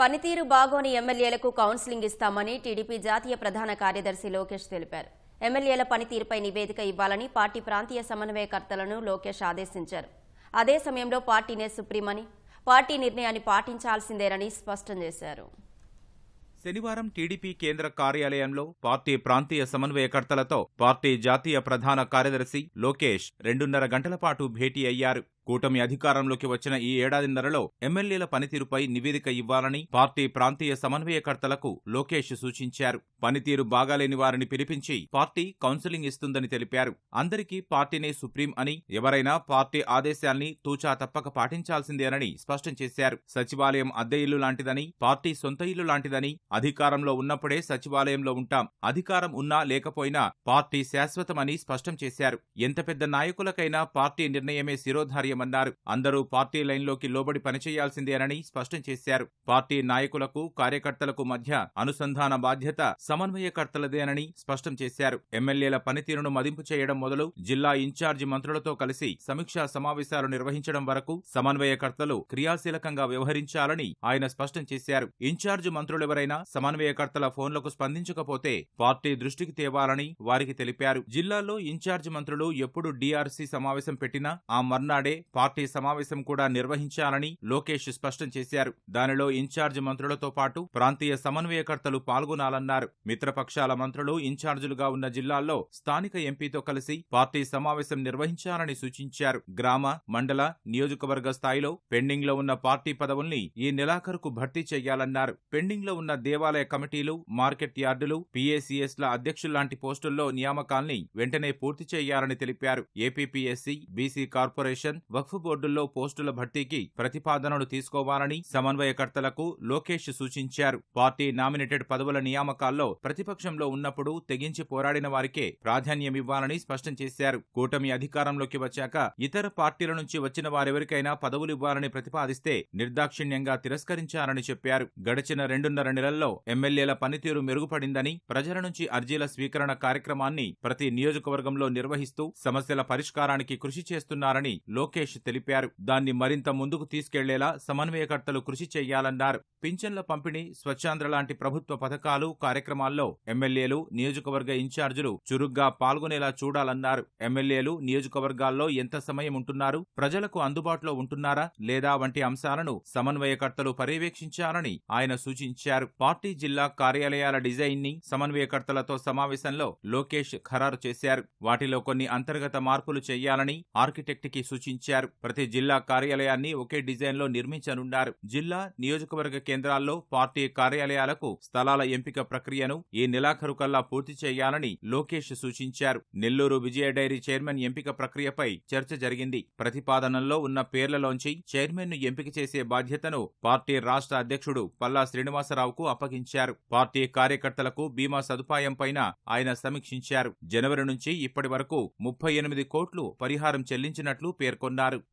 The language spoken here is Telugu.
పనితీరు బాగోని ఎమ్మెల్యేలకు కౌన్సిలింగ్ ఇస్తామని టీడీపీ జాతీయ ప్రధాన కార్యదర్శి లోకేష్ తెలిపారు. ఎమ్మెల్యేల పనితీరుపై నివేదిక ఇవ్వాలని పార్టీ ప్రాంతీయ సమన్వయకర్తలను లోకేష్ ఆదేశించారు. అదే సమయంలో పార్టీనే సుప్రీమని పార్టీ నిర్ణయాన్ని పాటించాల్సిందేనని స్పష్టం చేశారు. శనివారం టీడీపీ కేంద్ర కార్యాలయంలో పార్టీ ప్రాంతీయ సమన్వయకర్తలతో పార్టీ జాతీయ ప్రధాన కార్యదర్శి లోకేష్ రెండున్నర గంటల పాటు భేటీ అయ్యారు. కూటమి అధికారంలోకి వచ్చిన ఈ ఏడాదిన్నరలో ఎమ్మెల్యేల పనితీరుపై నివేదిక ఇవ్వాలని పార్టీ ప్రాంతీయ సమన్వయకర్తలకు లోకేష్ సూచించారు. పనితీరు బాగాలేని వారిని పిలిపించి పార్టీ కౌన్సిలింగ్ ఇస్తుందని తెలిపారు. అందరికీ పార్టీనే సుప్రీం అని ఎవరైనా పార్టీ ఆదేశాల్ని తూచా తప్పక పాటించాల్సిందేనని స్పష్టం చేశారు. సచివాలయం అద్దె ఇల్లు లాంటిదని పార్టీ సొంత ఇల్లు లాంటిదని అధికారంలో ఉన్నప్పుడే సచివాలయంలో ఉంటాం. అధికారం ఉన్నా లేకపోయినా పార్టీ శాశ్వతమని స్పష్టం చేశారు. ఎంత పెద్ద నాయకులకైనా పార్టీ నిర్ణయమే శిరోధార్యం సాధ్యమన్నారు అందరూ పార్టీ లైన్లోకి లోబడి పనిచేయాల్సిందేనని స్పష్టం చేశారు. పార్టీ నాయకులకు కార్యకర్తలకు మధ్య అనుసంధాన బాధ్యత సమన్వయకర్తలదేనని స్పష్టం చేశారు. ఎమ్మెల్యేల పనితీరును మదింపు చేయడం మొదలు జిల్లా ఇన్ఛార్జి మంత్రులతో కలిసి సమీక్షా సమావేశాలు నిర్వహించడం వరకు సమన్వయకర్తలు క్రియాశీలకంగా వ్యవహరించాలని ఆయన స్పష్టం చేశారు. ఇన్ఛార్జి మంత్రులెవరైనా సమన్వయకర్తల ఫోన్లకు స్పందించకపోతే పార్టీ దృష్టికి తేవాలని వారికి తెలిపారు. జిల్లాలో ఇన్ఛార్జి మంత్రులు ఎప్పుడు డీఆర్సీ సమావేశం పెట్టినా ఆ మర్నాడే పార్టీ సమావేశం కూడా నిర్వహించాలని లోకేష్ స్పష్టం చేశారు. దానిలో ఇన్ఛార్జ్ మంత్రులతో పాటు ప్రాంతీయ సమన్వయకర్తలు పాల్గొనాలన్నారు. మిత్రపక్షాల మంత్రులు ఇన్ఛార్జీలుగా ఉన్న జిల్లాల్లో స్థానిక ఎంపీతో కలిసి పార్టీ సమావేశం నిర్వహించాలని సూచించారు. గ్రామ మండల నియోజకవర్గ స్థాయిలో పెండింగ్లో ఉన్న పార్టీ పదవుల్ని ఈ నెలాఖరుకు భర్తీ చేయాలన్నారు. పెండింగ్లో ఉన్న దేవాలయ కమిటీలు మార్కెట్ యార్డులు పీఏసీఎస్ల అధ్యక్షుల్లాంటి పోస్టుల్లో నియామకాల్ని వెంటనే పూర్తి చేయాలని తెలిపారు. ఏపీపీఎస్సీ బీసీ కార్పొరేషన్ వక్ఫ్ బోర్డుల్లో పోస్టుల భర్తీకి ప్రతిపాదనలు తీసుకోవాలని సమన్వయకర్తలకు లోకేష్ సూచించారు. పార్టీ నామినేటెడ్ పదవుల నియామకాల్లో ప్రతిపక్షంలో ఉన్నప్పుడు తెగించి పోరాడిన వారికే ప్రాధాన్యమివ్వాలని స్పష్టం చేశారు. కూటమి అధికారంలోకి వచ్చాక ఇతర పార్టీల నుంచి వచ్చిన వారెవరికైనా పదవులు ఇవ్వాలని ప్రతిపాదిస్తే నిర్దాక్షిణ్యంగా తిరస్కరించారని చెప్పారు. గడిచిన రెండున్నర నెలల్లో ఎమ్మెల్యేల పనితీరు మెరుగుపడిందని ప్రజల నుంచి అర్జీల స్వీకరణ కార్యక్రమాన్ని ప్రతి నియోజకవర్గంలో నిర్వహిస్తూ సమస్యల పరిష్కారానికి కృషి చేస్తున్నారని లోకేష్ తెలిపారు. దాన్ని మరింత ముందుకు తీసుకెళ్ళేలా సమన్వయకర్తలు కృషి చేయాలన్నారు. పింఛన్ల పంపిణీ స్వచ్ఛాంధ్ర లాంటి ప్రభుత్వ పథకాలు కార్యక్రమాల్లో ఎమ్మెల్యేలు నియోజకవర్గ ఇన్ఛార్జీలు చురుగ్గా పాల్గొనేలా చూడాలన్నారు. ఎమ్మెల్యేలు నియోజకవర్గాల్లో ఎంత సమయం ఉంటున్నారు? ప్రజలకు అందుబాటులో ఉంటున్నారా? లేదా వంటి అంశాలను సమన్వయకర్తలు పర్యవేక్షించాలని ఆయన సూచించారు. పార్టీ జిల్లా కార్యాలయాల డిజైన్ని సమన్వయకర్తలతో సమావేశంలో లోకేష్ ఖరారు చేశారు. వాటిలో కొన్ని అంతర్గత మార్పులు చేయాలని ఆర్కిటెక్ట్కి సూచించారు. ప్రతి జిల్లా కార్యాలయాన్ని ఒకే డిజైన్లో నిర్మించనున్నారు. జిల్లా నియోజకవర్గ కేంద్రాల్లో పార్టీ కార్యాలయాలకు స్థలాల ఎంపిక ప్రక్రియను ఈ నెలాఖరు కల్లా పూర్తి చేయాలని లోకేష్ సూచించారు. నెల్లూరు విజయ డైరీ చైర్మన్ ఎంపిక ప్రక్రియపై చర్చ జరిగింది. ప్రతిపాదనల్లో ఉన్న పేర్లలోంచి చైర్మన్ను ఎంపిక చేసే బాధ్యతను పార్టీ రాష్ట్ర అధ్యక్షుడు పల్లా శ్రీనివాసరావుకు అప్పగించారు. పార్టీ కార్యకర్తలకు బీమా సదుపాయం పైన ఆయన సమీక్షించారు. జనవరి నుంచి ఇప్పటి వరకు ముప్పై ఎనిమిది కోట్లు పరిహారం చెల్లించినట్లు పేర్కొన్నారు. なる。